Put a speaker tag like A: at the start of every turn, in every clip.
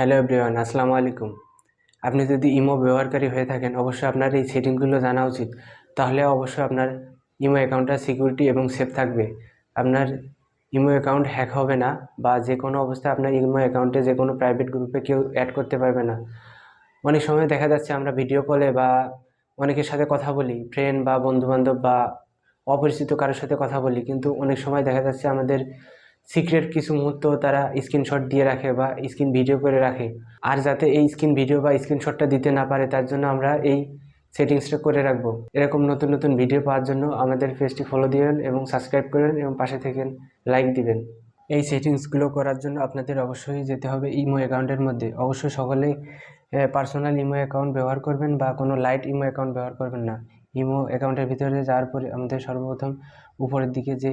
A: Hello everyone, আসসালামু আলাইকুম। আপনি যদি ইমো ব্যবহারকারী হয়ে থাকেন, অবশ্যই আপনার এই সেটিংগুলো জানা উচিত। তাহলে অবশ্যই আপনার ইমো অ্যাকাউন্টটা সিকিউরিটি এবং সেফ থাকবে। আপনার ইমো অ্যাকাউন্ট হ্যাক হবে না বা যে কোনো অবস্থায় আপনার ইমো অ্যাকাউন্টে যে কোনো প্রাইভেট গ্রুপে কেউ অ্যাড করতে পারবে না। অনেক সময় দেখা যাচ্ছে আমরা ভিডিও কলে বা অনেকের সাথে কথা বলি ফ্রেন্ড বা বন্ধুবান্ধব বা অপরিচিত কারোর সাথে কথা বলি, কিন্তু অনেক সময় দেখা যাচ্ছে আমাদের সিক্রেট কিছু মুহূর্ত তারা স্ক্রিনশট দিয়ে রাখে বা স্ক্রিন ভিডিও করে রাখে। আর যাতে এই স্ক্রিন ভিডিও বা স্ক্রিনশটটা দিতে না পারে, তার জন্য আমরা এই সেটিংসটা করে রাখব। এরকম নতুন নতুন ভিডিও পাওয়ার জন্য আমাদের পেজটি ফলো দিবেন এবং সাবস্ক্রাইব করেন এবং পাশে থেকে লাইক দিবেন। এই সেটিংসগুলো করার জন্য আপনাদের অবশ্যই যেতে হবে ইমো অ্যাকাউন্টের মধ্যে। অবশ্যই সকলে পার্সোনাল ইমো অ্যাকাউন্ট ব্যবহার করবেন বা কোনো লাইট ইমো অ্যাকাউন্ট ব্যবহার করবেন না। ইমো অ্যাকাউন্টের ভিতরে যাওয়ার পরে আমাদের সর্বপ্রথম উপরের দিকে যে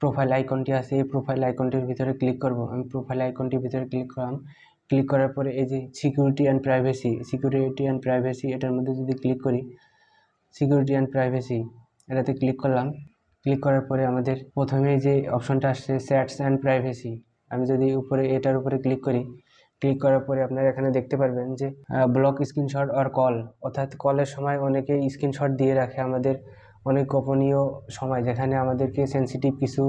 A: প্রোফাইল আইকনটি আছে, এই প্রোফাইল আইকনটির ভিতরে ক্লিক করব। আমি প্রোফাইল আইকনটির ভিতরে ক্লিক করলাম। ক্লিক করার পরে এই যে security and privacy security and privacy এটার মধ্যে যদি ক্লিক করি সিকিউরিটি অ্যান্ড প্রাইভেসি এটাতে ক্লিক করলাম। ক্লিক করার পরে আমাদের প্রথমে যে অপশনটা আসছে স্যাটস অ্যান্ড প্রাইভেসি আমি যদি উপরে এটার উপরে ক্লিক করি ক্লিক করার পরে আপনারা এখানে দেখতে পারবেন যে ব্লক স্ক্রিনশট আর কল অর্থাৎ কলের সময় অনেকে স্ক্রিনশট দিয়ে রাখে আমাদের অনেক গোপনীয় সময় যেখানে আমাদেরকে সেন্সিটিভ কিছু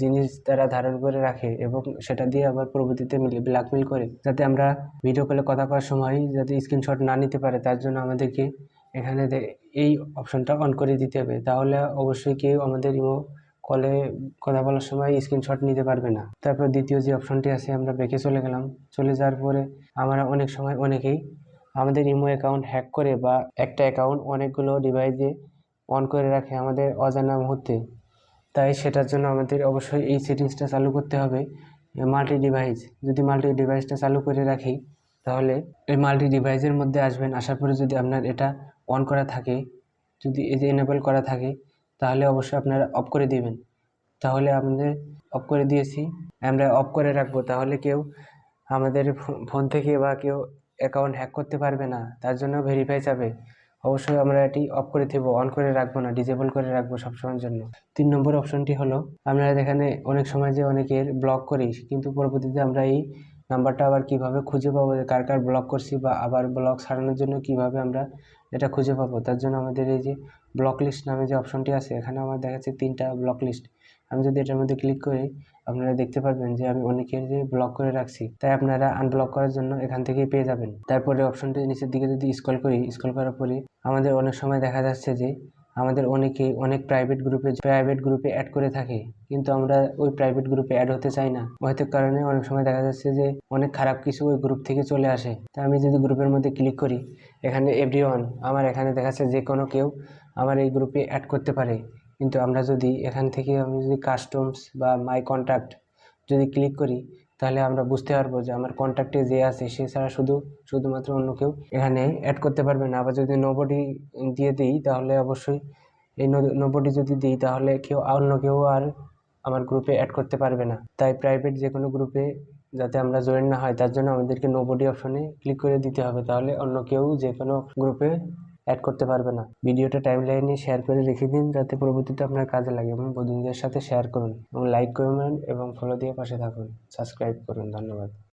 A: জিনিস তারা ধারণ করে রাখে এবং সেটা দিয়ে আবার পরবর্তীতে মিলে ব্ল্যাকমেল করে। যাতে আমরা ভিডিও কলে কথা করার সময় যাতে স্ক্রিনশট না নিতে পারে, তার জন্য আমাদেরকে এখানে এই অপশনটা অন করে দিতে হবে। তাহলে অবশ্যই কেউ আমাদের ইমো কলে কথা বলার সময় স্ক্রিনশট নিতে পারবে না। তারপর দ্বিতীয় যে অপশনটি আছে, আমরা বেঁকে চলে গেলাম। চলে যাওয়ার পরে আমরা অনেক সময় অনেকেই আমাদের ইমো অ্যাকাউন্ট হ্যাক করে বা একটা অ্যাকাউন্ট অনেকগুলো ডিভাইসে অন করে রাখে আমাদের অজানা মুহূর্তে। তাই সেটার জন্য আমাদের অবশ্যই এই সেটিংসটা চালু করতে হবে। মাল্টি ডিভাইস যদি মাল্টি ডিভাইসটা চালু করে রাখি, তাহলে এই মাল্টি ডিভাইসের মধ্যে আসবেন। আসার পরে যদি আপনার এটা অন করা থাকে, যদি এই যে এনেবল করা থাকে, তাহলে অবশ্যই আপনারা অফ করে দিবেন। তাহলে আমাদের অফ করে দিয়েছি। আমরা অফ করে রাখব। তাহলে কেউ আমাদের ফোন থেকে বা কেউ অ্যাকাউন্ট হ্যাক করতে পারবে না। তার জন্য ভেরিফাই যাবে অবশ্যই আমরা এটি অফ করে দেবো অন করে রাখব না ডিজেবল করে রাখব সবসময়ের জন্য। তিন নম্বর অপশনটি হলো, আমরা এখানে অনেক সময় যে অনেকের ব্লক করি, কিন্তু পরবর্তীতে আমরা এই নাম্বারটা আবার কীভাবে খুঁজে পাবো, যে কার কার ব্লক করছি বা আবার ব্লক সারানোর জন্য কীভাবে আমরা এটা খুঁজে পাবো। তার জন্য আমাদের এই যে ব্লক লিস্ট নামে যে অপশনটি আছে, এখানে আমার দেখাচ্ছে তিনটা ব্লক লিস্ট আমি যদি এটার মধ্যে ক্লিক করি, আপনারা দেখতে পারবেন যে আমি অনেকের ব্লক করে রাখছি, তাই আপনারা আনব্লক করার জন্য এখান থেকেই পেয়ে যাবেন। তারপরে অপশনটি নিচের দিকে যদি স্ক্রল করি স্কল করার পরে আমাদের অনেক সময় দেখা যাচ্ছে যে আমাদের অনেকে, অনেক প্রাইভেট গ্রুপে প্রাইভেট গ্রুপে অ্যাড করে থাকে, কিন্তু আমরা ওই প্রাইভেট গ্রুপে অ্যাড হতে চাই না। হয়তো কারণে অনেক সময় দেখা যাচ্ছে যে অনেক খারাপ কিছু ওই গ্রুপ থেকে চলে আসে। তা আমি যদি গ্রুপের মধ্যে ক্লিক করি, এখানে এভরিওয়ান আমার এখানে দেখাচ্ছে যে কোনো কেউ আমার এই গ্রুপে অ্যাড করতে পারে। কিন্তু আমরা যদি এখান থেকে আমি যদি কাস্টমস বা মাই কন্ট্যাক্ট যদি ক্লিক করি তাহলে আমরা বুঝতে পারব যে আমার কন্ট্যাক্টে যে আছে, সে ছাড়া শুধু, শুধুমাত্র অন্য কেউ এখানে অ্যাড করতে পারবে না। আবার যদি নোবডি দিয়ে দিই, তাহলে অবশ্যই এই নোবডি যদি দিই, তাহলে কেউ, অন্য কেউ আর আমার গ্রুপে অ্যাড করতে পারবে না। তাই প্রাইভেট যে কোনো গ্রুপে যাতে আমরা জয়েন না হয়, তার জন্য আমাদেরকে নোবডি অপশনে ক্লিক করে দিতে হবে। তাহলে অন্য কেউ যে কোনো গ্রুপে অ্যাড করতে পারবে না। ভিডিওটা টাইম লাইনে শেয়ার করে রেখে দিন, যাতে পরবর্তীতে আপনার কাজে লাগে এবং বন্ধুদের সাথে শেয়ার করুন এবং লাইক করবেন এবং ফলো দিয়ে পাশে থাকুন। সাবস্ক্রাইব করুন, ধন্যবাদ।